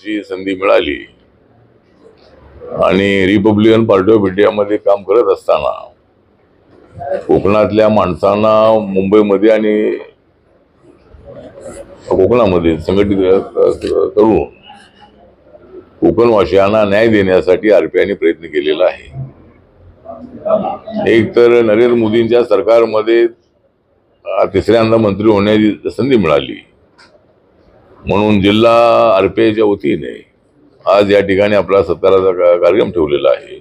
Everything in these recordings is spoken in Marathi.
करण्याची संधी मिळाली आणि रिपब्लिकन पार्टी ऑफ इंडियामध्ये काम करत असताना कोकणातल्या माणसांना मुंबईमध्ये आणि कोकणामध्ये संघटित करून कोकणवासियांना न्याय देण्यासाठी आरपीआयने प्रयत्न केलेला आहे. एक तर नरेंद्र मोदींच्या सरकारमध्ये तिसऱ्यांदा मंत्री होण्याची संधी मिळाली. म्हणून जिल्हा आरपीआयच्या वतीने आज या ठिकाणी आपला सत्काराचा कार्यक्रम ठेवलेला आहे.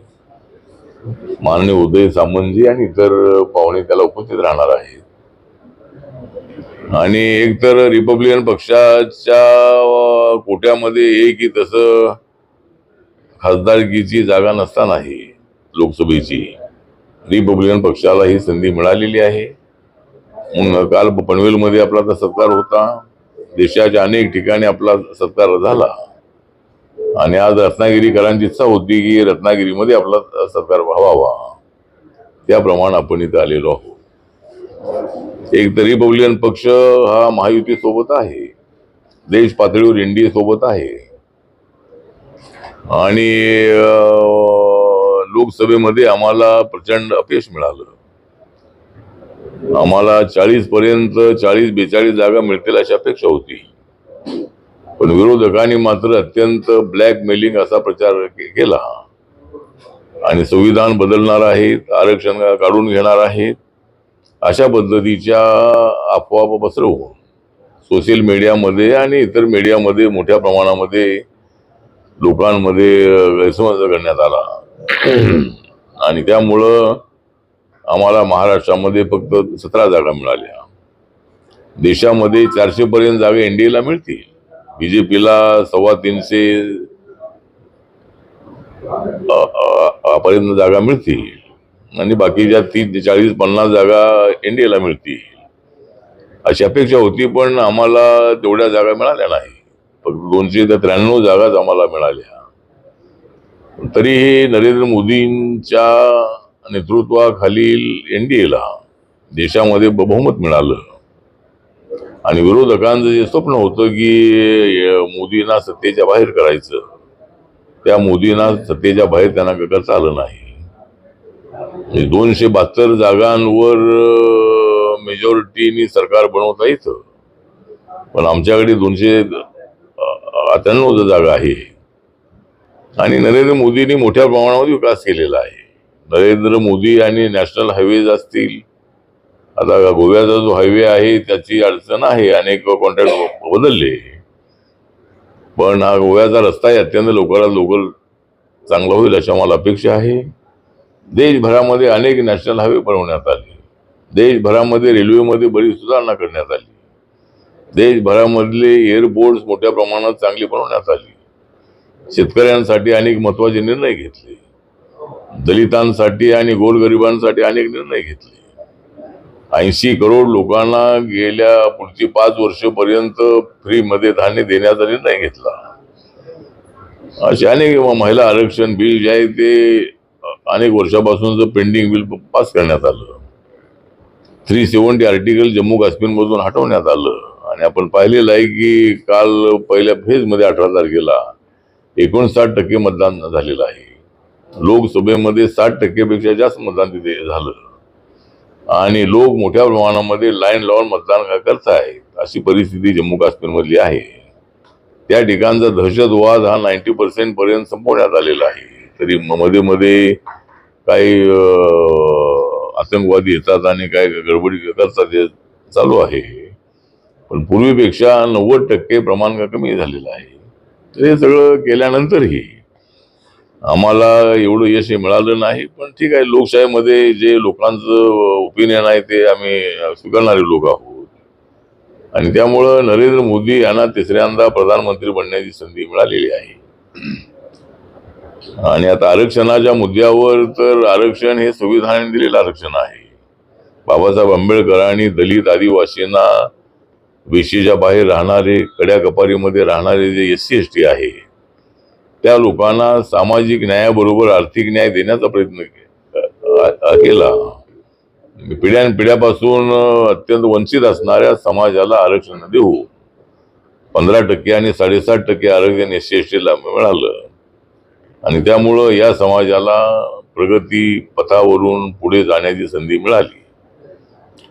माननीय उदय सामंतजी आणि इतर पाहुणे त्याला उपस्थित राहणार आहेत. आणि एक तर रिपब्लिकन पक्षाच्या कोट्यामध्ये एक की तसं खासदारकीची जागा नसतानाही लोकसभेची रिपब्लिकन पक्षाला ही संधी मिळालेली आहे. म्हणून काल पनवेलमध्ये आपला तर सत्कार होता. देशाच्या अनेक ठिकाणी आपला सत्कार झाला. आणि आज रत्नागिरीकरांची इच्छा होती की रत्नागिरीमध्ये आपला सत्कार व्हावा. त्याप्रमाणे आपण इथं आलेलो आहोत. एक तर रिपब्लिकन पक्ष हा महायुती सोबत आहे. देश पातळीवर एनडीए सोबत आहे. आणि लोकसभेमध्ये आम्हाला प्रचंड अपयश मिळालं. आम्हाला चाळीस पर्यंत चाळीस बेचाळीस जागा मिळतील अशी अपेक्षा होती. पण विरोधकांनी मात्र अत्यंत ब्लॅकमेलिंग असा प्रचार केला. आणि संविधान बदलणार आहेत आरक्षण काढून घेणार आहेत अशा पद्धतीच्या अफवा पसरवून सोशल मीडियामध्ये आणि इतर मीडियामध्ये मोठ्या प्रमाणामध्ये लोकांमध्ये गैरसमज करण्यात आला. आणि त्यामुळं आम्हाला महाराष्ट्रामध्ये फक्त सतरा जागा मिळाल्या. देशामध्ये चारशे पर्यंत जागा एनडीएला मिळतील. बीजेपीला सव्वा तीनशे पर्यंत जागा मिळतील. आणि बाकीच्या तीस ते चाळीस पन्नास जागा एनडीएला मिळतील. अशी अपेक्षा होती पण आम्हाला तेवढ्या जागा मिळाल्या नाही. फक्त दोनशे ते त्र्याण्णव जागाच आम्हाला मिळाल्या. तरीही नरेंद्र मोदींच्या नेतृत्वाखालील एनडीएला देशामध्ये बहुमत मिळालं. आणि विरोधकांचं जे स्वप्न होतं की मोदींना सत्तेच्या बाहेर करायचं. त्या मोदींना सत्तेच्या बाहेर त्यांना करता आलं नाही. म्हणजे दोनशे बहात्तर जागांवर मेजॉरिटीनी सरकार बनवता येतं. पण आमच्याकडे दोनशे अठ्ठ्याण्णव जागा आहे. आणि नरेंद्र मोदींनी मोठ्या प्रमाणामध्ये विकास केलेला आहे. नरेंद्र मोदी आणि नॅशनल हायवेज असतील. आता गोव्याचा जो हायवे आहे त्याची अडचण आहे. अनेक कॉन्ट्रॅक्ट बदलले. पण हा गोव्याचा रस्ताही अत्यंत लवकरात लवकर चांगला होईल अशा मला अपेक्षा आहे. देशभरामध्ये अनेक नॅशनल हायवे बनवण्यात आले. देशभरामध्ये रेल्वेमध्ये बरीच सुधारणा करण्यात आली. देशभरामधले एअरपोर्ट्स मोठ्या प्रमाणात चांगली बनवण्यात आली. शेतकऱ्यांसाठी अनेक महत्त्वाचे निर्णय घेतले. दलितांसाठी आणि गोरगरिबांसाठी अनेक निर्णय घेतले. ऐंशी करोड लोकांना गेल्या पुढची पाच वर्षपर्यंत फ्रीमध्ये धान्य देण्याचा निर्णय घेतला. असे अनेक महिला आरक्षण बिल जे आहे ते अनेक वर्षापासूनच पेंडिंग बिल पास करण्यात आलं. थ्री सेवन्टी आर्टिकल जम्मू काश्मीरमधून हटवण्यात आलं. आणि आपण पाहिलेलं आहे की काल पहिल्या फेजमध्ये अठरा तारखेला एकोणसाठ टक्के मतदान झालेलं आहे. लोकसभेमध्ये साठ टक्केपेक्षा जास्त मतदान तिथे झालं. आणि लोक मोठ्या प्रमाणामध्ये लाईन लावून मतदान करतायत अशी परिस्थिती जम्मू काश्मीरमधली आहे. त्या ठिकाणचा दहशतवाद हा नाईन्टी पर्सेंट पर्यंत संपवण्यात आलेला आहे. तरी मध्ये मध्ये काही आतंकवादी येतात आणि काय गडबडी करतात ते चालू आहे. पण पूर्वीपेक्षा नव्वद टक्के प्रमाण कमी झालेलं आहे? हे सगळं केल्यानंतरही आम्हाला एवढं यश हे मिळालं नाही पण ठीक आहे लोकशाहीमध्ये जे लोकांचं ओपिनियन आहे ते आम्ही स्वीकारणारे लोक आहोत. आणि त्यामुळं नरेंद्र मोदी यांना तिसऱ्यांदा प्रधानमंत्री बनण्याची संधी मिळालेली आहे. आणि आता आरक्षणाच्या मुद्द्यावर तर आरक्षण हे संविधानाने दिलेलं आरक्षण आहे. बाबासाहेब आंबेडकरांनी दलित आदिवासींना वेशीच्या बाहेर राहणारे कड्या कपारीमध्ये राहणारे जे एस सी एस टी आहे त्या लोकांना सामाजिक न्यायाबरोबर आर्थिक न्याय देण्याचा प्रयत्न केला. पिढ्यानपिढ्यापासून अत्यंत वंचित असणाऱ्या समाजाला आरक्षण देऊ. पंधरा टक्के आणि साडेसात टक्के आरक्षण एस सी एस टीला मिळालं. आणि त्यामुळं या समाजाला प्रगती पथावरून पुढे जाण्याची संधी मिळाली.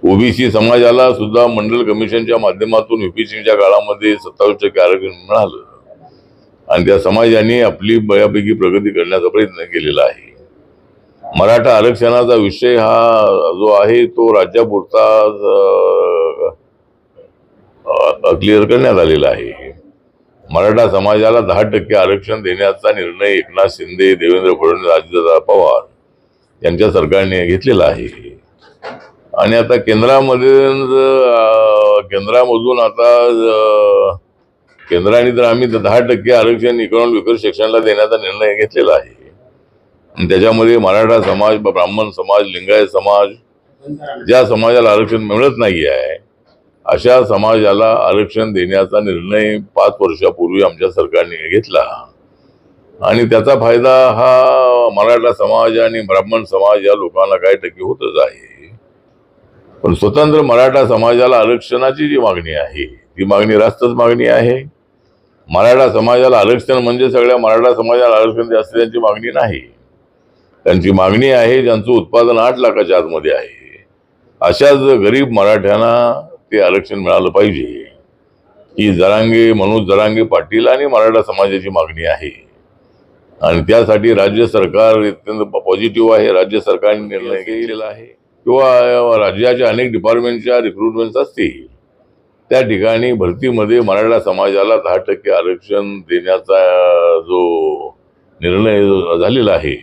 ओबीसी समाजाला सुद्धा मंडल कमिशनच्या माध्यमातून युपीसीच्या काळामध्ये सत्तावीस टक्के आरक्षण मिळालं. आणि त्या समाजाने आपली बऱ्यापैकी प्रगती करण्याचा प्रयत्न केलेला आहे. मराठा आरक्षणाचा विषय हा जो आहे तो राज्यापुरता क्लिअर करण्यात आलेला आहे. मराठा समाजाला दहा टक्के आरक्षण देण्याचा निर्णय एकनाथ शिंदे देवेंद्र फडणवीस अजितदादा पवार यांच्या सरकारने घेतलेला आहे. आणि आता केंद्रामध्ये केंद्रामधून आता केंद्राने तर आम्ही दहा टक्के आरक्षण इकॉनॉमिक विकसित शिक्षणाला देण्याचा निर्णय घेतलेला आहे. आणि त्याच्यामध्ये मराठा समाज ब्राह्मण समाज लिंगायत समाज ज्या समाजाला आरक्षण मिळत नाही आहे अशा समाजाला आरक्षण देण्याचा निर्णय पाच वर्षापूर्वी आमच्या सरकारने घेतला. आणि त्याचा फायदा हा मराठा समाज आणि ब्राह्मण समाज या लोकांना काही टक्के होतच आहे. पण स्वतंत्र मराठा समाजाला आरक्षणाची जी मागणी आहे ती मागणी रास्तच मागणी आहे. मराठा समाजाला आरक्षण म्हणजे सगळ्या मराठा समाजाला आरक्षण असते त्यांची मागणी नाही. त्यांची मागणी आहे ज्यांचं उत्पादन आठ लाखाच्या आतमध्ये आहे. अशाच गरीब मराठ्यांना ते आरक्षण मिळालं पाहिजे. ही जरांगे मनोज जरांगे पाटील आणि मराठा समाजाची मागणी आहे. आणि त्यासाठी राज्य सरकार अत्यंत पॉझिटिव्ह आहे. राज्य सरकारने निर्णय केलेला आहे. किंवा राज्याच्या अनेक डिपार्टमेंटच्या रिक्रुटमेंट असतील. त्या ठिकाणी भरतीमध्ये मराठा समाजाला दहा टक्के आरक्षण देण्याचा जो निर्णय झालेला आहे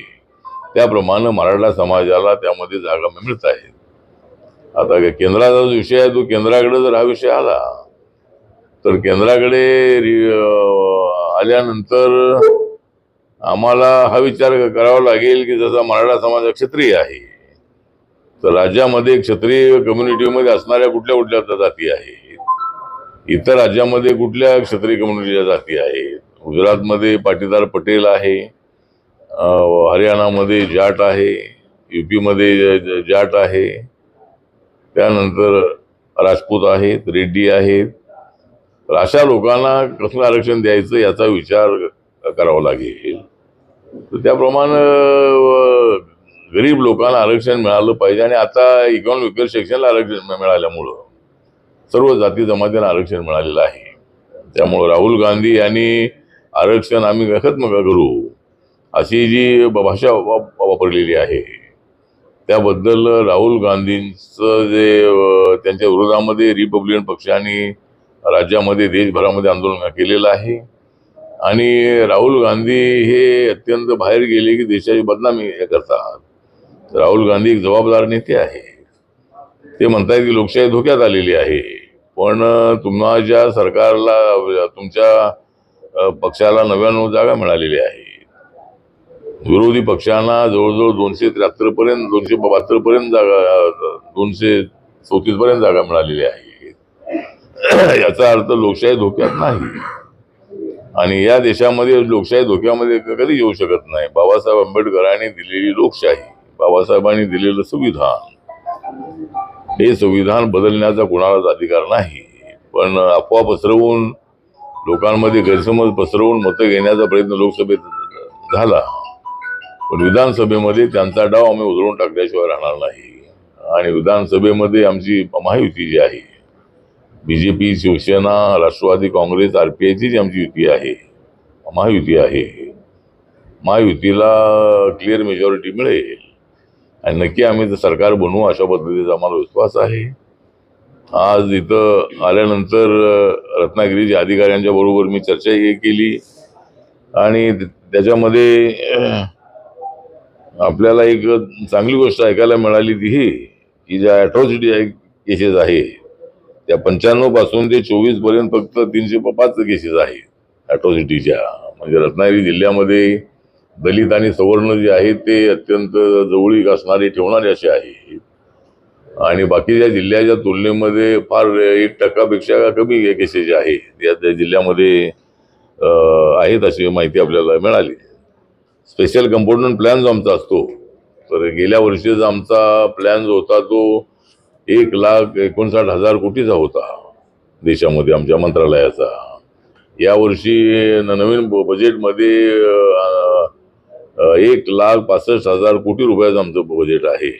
त्याप्रमाणे मराठा समाजाला त्यामध्ये जागा मिळत आहेत आता केंद्राचा जो विषय आहे तो केंद्राकडे जर हा विषय आला तर केंद्राकडे आल्यानंतर आम्हाला हा विचार करावा लागेल की जसा मराठा समाज क्षत्रिय आहे तर राज्यामध्ये क्षत्रिय कम्युनिटीमध्ये असणाऱ्या कुठल्या कुठल्या जाती आहेत इतर राज्यामध्ये कुठल्या क्षत्रिय कम्युनिटीच्या जाती आहेत? गुजरातमध्ये पाटीदार पटेल आहे हरियाणामध्ये जाट आहे युपीमध्ये पीमध्ये जाट आहे त्यानंतर राजपूत आहेत रेड्डी आहेत. तर अशा लोकांना कसलं आरक्षण द्यायचं याचा विचार करावा लागेल. तर त्याप्रमाणे गरीब लोकांना आरक्षण मिळालं पाहिजे आणि आता इकॉनॉमिकल विकल सेक्शनला आरक्षण मिळाल्यामुळं सर्व जाती जमातींना आरक्षण मिळालेलं आहे. त्यामुळं राहुल गांधी यांनी आरक्षण आम्ही खत्म करू अशी जी ब- भाषा वापरलेली आहे. त्याबद्दल राहुल गांधींचं जे त्यांच्या विरोधामध्ये रिपब्लिकन पक्षाने राज्यामध्ये देशभरामध्ये आंदोलन केलेलं आहे. आणि राहुल गांधी हे अत्यंत बाहेर गेले की देशाची बदनामी हे करतात. राहुल गांधी एक जबाबदार नेते आहे. ते म्हणतायत की लोकशाही धोक्यात आलेली आहे. पण तुम्हा ज्या सरकारला तुमच्या पक्षाला नव्याण्णव जागा मिळालेल्या आहेत. विरोधी पक्षांना जवळजवळ दोनशे त्र्याहत्तर पर्यंत दोनशे बहात्तर पर्यंत जागा दोनशे चौतीस पर्यंत जागा मिळालेल्या आहेत. याचा अर्थ लोकशाही धोक्यात नाही. आणि या देशामध्ये लोकशाही धोक्यामध्ये कधी येऊ शकत नाही. बाबासाहेब आंबेडकरांनी दिलेली लोकशाही बाबासाहेबांनी दिलेलं संविधान. हे संविधान बदलण्याचा कोणालाच अधिकार नाही. पण अफवा पसरवून लोकांमध्ये गैरसमज पसरवून मतं घेण्याचा प्रयत्न लोकसभेत झाला. पण विधानसभेमध्ये त्यांचा डाव आम्ही उधळून टाकल्याशिवाय राहणार नाही. आणि विधानसभेमध्ये आमची महायुती जी आहे B J P Shivsena Rashtravadi Congress R P आयची जी आमची युती आहे महायुती आहे महायुतीला क्लिअर मेजॉरिटी मिळेल. आणि नक्की आम्ही ते सरकार बनवू अशा पद्धतीचा आम्हाला विश्वास आहे. आज इथं आल्यानंतर रत्नागिरीच्या अधिकाऱ्यांच्या बरोबर मी चर्चाही केली. आणि त्याच्यामध्ये आपल्याला एक चांगली गोष्ट ऐकायला मिळाली ती ही की ज्या अॅट्रॉसिटी केसेस आहे त्या पंच्याण्णवपासून ते चोवीसपर्यंत फक्त तीनशे पाच केसेस आहेत अॅट्रॉसिटीच्या म्हणजे रत्नागिरी जिल्ह्यामध्ये दलित आणि सवर्ण जे आहेत ते अत्यंत जवळीक असणारे ठेवणारे असे आहे. आणि बाकीच्या जिल्ह्याच्या तुलनेमध्ये फार एक टक्कापेक्षा कमी केसेस जे या त्या जिल्ह्यामध्ये आहेत अशी माहिती आपल्याला मिळाली. स्पेशल कंपोनंट प्लॅन जो आमचा असतो. तर गेल्या वर्षीचा आमचा प्लॅन जो होता तो एक लाख एकोणसाठ हजार कोटीचा होता देशामध्ये आमच्या मंत्रालयाचा. यावर्षी नवीन ब- बजेटमध्ये एक लाख पासष्ट हजार कोटी रुपयाचं आमचं बजेट आहे.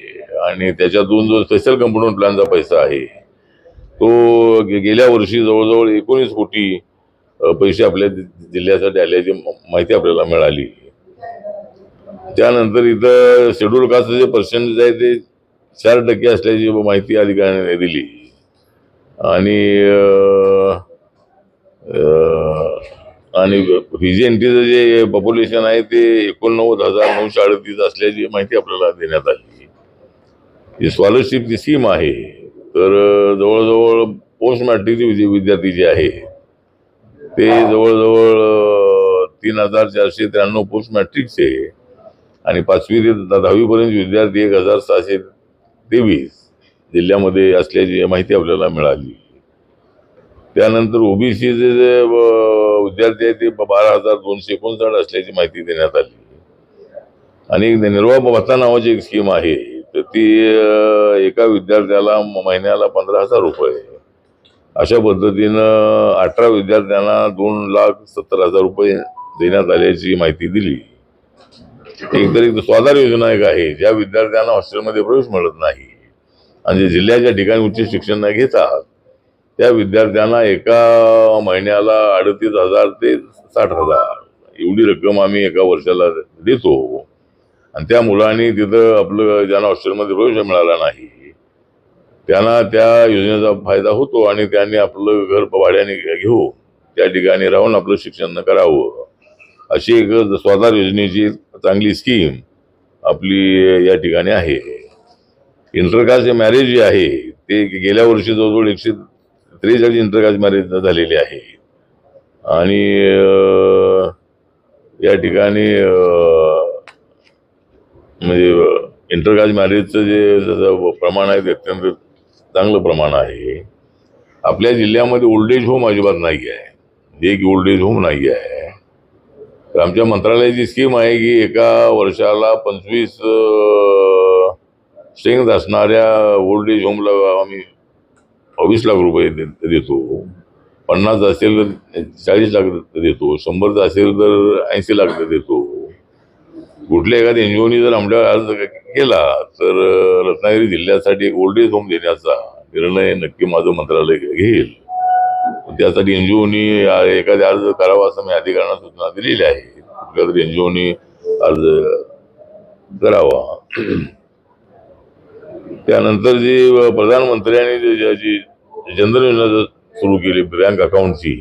आणि त्याच्यातून जो स्पेशल कंपोनंट प्लॅनचा पैसा आहे तो गेल्या वर्षी जवळजवळ एकोणीस कोटी पैसे आपल्या जिल्ह्यासाठी आल्याची माहिती आपल्याला मिळाली. त्यानंतर इथं शेड्यूल कास्टचं जे पर्सेंटेज आहे ते चार टक्के असल्याची माहिती अधिकाऱ्याने दिली. आणि आणि व्हिजेंटीचं जे पॉप्युलेशन आहे ते एकोणनव्वद हजार नऊशे अडतीस असल्याची माहिती आपल्याला देण्यात आली. जी स्कॉलरशिपची स्कीम आहे. तर जवळजवळ पोस्ट मॅट्रिकचे विद्यार्थी जे आहे ते जवळजवळ तीन हजार चारशे त्र्याण्णव पोस्ट मॅट्रिकचे आणि पाचवी ते द- दहावीपर्यंत विद्यार्थी एक हजार सहाशे तेवीस जिल्ह्यामध्ये असल्याची माहिती आपल्याला मिळाली. त्यानंतर ओबीसीचे जे विद्यार्थी आहेत ते बारा हजार दोनशे एकोणसाठ असल्याची माहिती देण्यात आली. आणि एक निर्वाह भत्ता नावाची एक स्कीम आहे. तर ती एका विद्यार्थ्याला महिन्याला पंधरा हजार रुपये. अशा पद्धतीनं अठरा विद्यार्थ्यांना दोन लाख सत्तर हजार रुपये देण्यात आल्याची माहिती दिली. एक तर एक स्वाधार योजना एक आहे. ज्या विद्यार्थ्यांना हॉस्टेलमध्ये प्रवेश मिळत नाही आणि जे जिल्ह्याच्या ठिकाणी उच्च शिक्षण न घेतात त्या विद्यार्थ्यांना एका महिन्याला अडतीस हजार ते साठ हजार एवढी रक्कम आम्ही एका वर्षाला देतो. आणि त्या मुलांनी तिथं आपलं ज्यांना हॉस्टेलमध्ये प्रवेश मिळाला नाही त्यांना त्या योजनेचा फायदा होतो आणि त्यांनी आपलं घर भाड्याने घेऊ त्या ठिकाणी राहून आपलं शिक्षण करावं. अशी एक स्वाधार योजनेची चांगली स्कीम आपली या ठिकाणी आहे. इंटरकास्ट मॅरेज जे आहे ते गेल्या वर्षी जवळजवळ एकशे त्रेचाळीस इंटरकास्ट मॅरेज झालेली आहे. आणि या ठिकाणी म्हणजे इंटरकास्ट मॅरेजचं जे जसं प्रमाण आहे ते अत्यंत चांगलं प्रमाण आहे. आपल्या जिल्ह्यामध्ये ओल्ड एज होम अजिबात नाही आहे म्हणजे एक ओल्ड एज होम नाही आहे तर आमच्या मंत्रालयाची स्कीम आहे की एका वर्षाला पंचवीस स्ट्रेंथ असणाऱ्या ओल्ड एज होमला आम्ही वीस लाख रुपये दे- देतो. पन्नास असेल तर चाळीस लाख देतो. शंभरचं असेल तर ऐंशी लाख देतो. कुठल्या एखाद्या एन जी ओनी जर आमच्यावर अर्ज केला तर रत्नागिरी जिल्ह्यासाठी एक ओल्ड एज होम देण्याचा निर्णय नक्की माझं मंत्रालय घेईल. त्यासाठी एन जी ओनी एखाद्या अर्ज करावा असं मी अधिकाऱ्यांना सूचना दिलेली आहे. कुठल्या तरी एनजीओनी अर्ज करावा. त्यानंतर जी प्रधानमंत्र्यांनी जी- जनधन योजना सुरू केली बँक अकाउंटची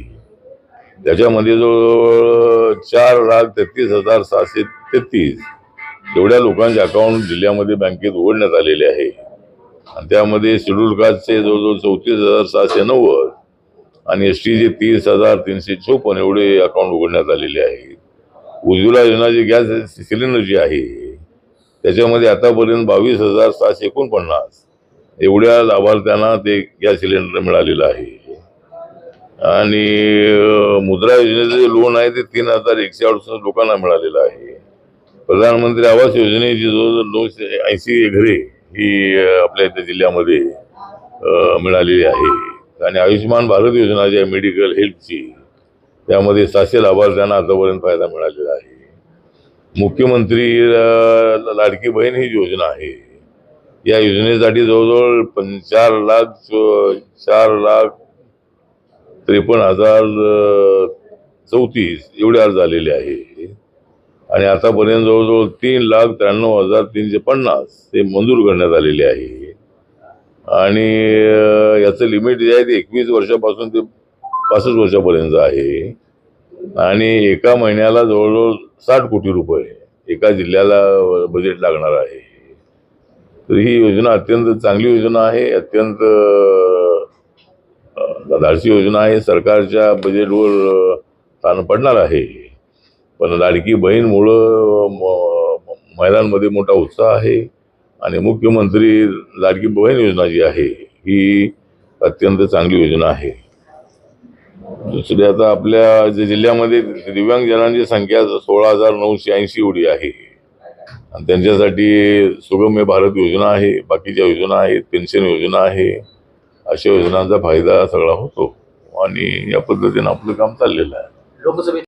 त्याच्यामध्ये जवळ चार लाख तेहतीस हजार सहाशे तेहतीस एवढ्या लोकांचे अकाउंट जिल्ह्यामध्ये बँकेत उघडण्यात आलेले आहे. आणि त्यामध्ये शेड्यूल कास्टचे जवळजवळ चौतीस हजार सहाशे नव्वद आणि एस टीचे तीस हजार तीनशे चोपन्न एवढे अकाउंट उघडण्यात आलेले आहेत. उज्ज्वला योजना जी गॅस सिलेंडर जी आहे त्याच्यामध्ये आतापर्यंत बावीस हजार सहाशे एकोणपन्नास. एवढ्या लाभार्थ्यांना ते गॅस सिलेंडर मिळालेलं आहे. आणि मुद्रा योजनेचं जे लोन आहे ते तीन हजार एकशे अडुसष्ट लोकांना मिळालेलं आहे. प्रधानमंत्री आवास योजनेची जवळजवळ दोनशे ऐंशी घरे ही आपल्या इथे जिल्ह्यामध्ये मिळालेली आहे. आणि आयुष्यमान भारत योजना जी आहे मेडिकल हेल्थची त्यामध्ये सहाशे लाभार्थ्यांना आतापर्यंत फायदा मिळालेला आहे. मुख्यमंत्री लाडकी बहीण ही योजना आहे. या योजनेसाठी जवळजवळ पं चार लाख चार लाख त्रेपन्न हजार चौतीस एवढे अर्ज झालेले आहे. आणि आतापर्यंत जवळजवळ तीन लाख त्र्याण्णव हजार तीनशे पन्नास ते मंजूर करण्यात आलेले आहे. आणि याचं लिमिट जे आहे ते एकवीस वर्षापासून ते पासष्ट वर्षापर्यंत आहे. आणि एका महिन्याला जवळजवळ साठ कोटी रुपये एका जिल्ह्याला बजेट लागणार आहे. तर ही योजना अत्यंत चांगली योजना आहे अत्यंत धाडसी योजना आहे. सरकारच्या बजेटवर ताण पडणार आहे. पण लाडकी बहीणमुळं म- महिलांमध्ये मोठा उत्साह आहे. आणि मुख्यमंत्री लाडकी बहीण योजना जी आहे ही अत्यंत चांगली योजना आहे. दुसरी आता आपल्या जिल्ह्यामध्ये दिव्यांगजनांची संख्या सोळा हजार नऊशे ऐंशी एवढी आहे. आणि त्यांच्यासाठी सुगम्य भारत योजना आहे बाकीच्या योजना आहेत पेन्शन योजना आहे अशा योजनांचा फायदा सगळा होतो. आणि या पद्धतीनं आपलं काम चाललेलं आहे. लोकसभेत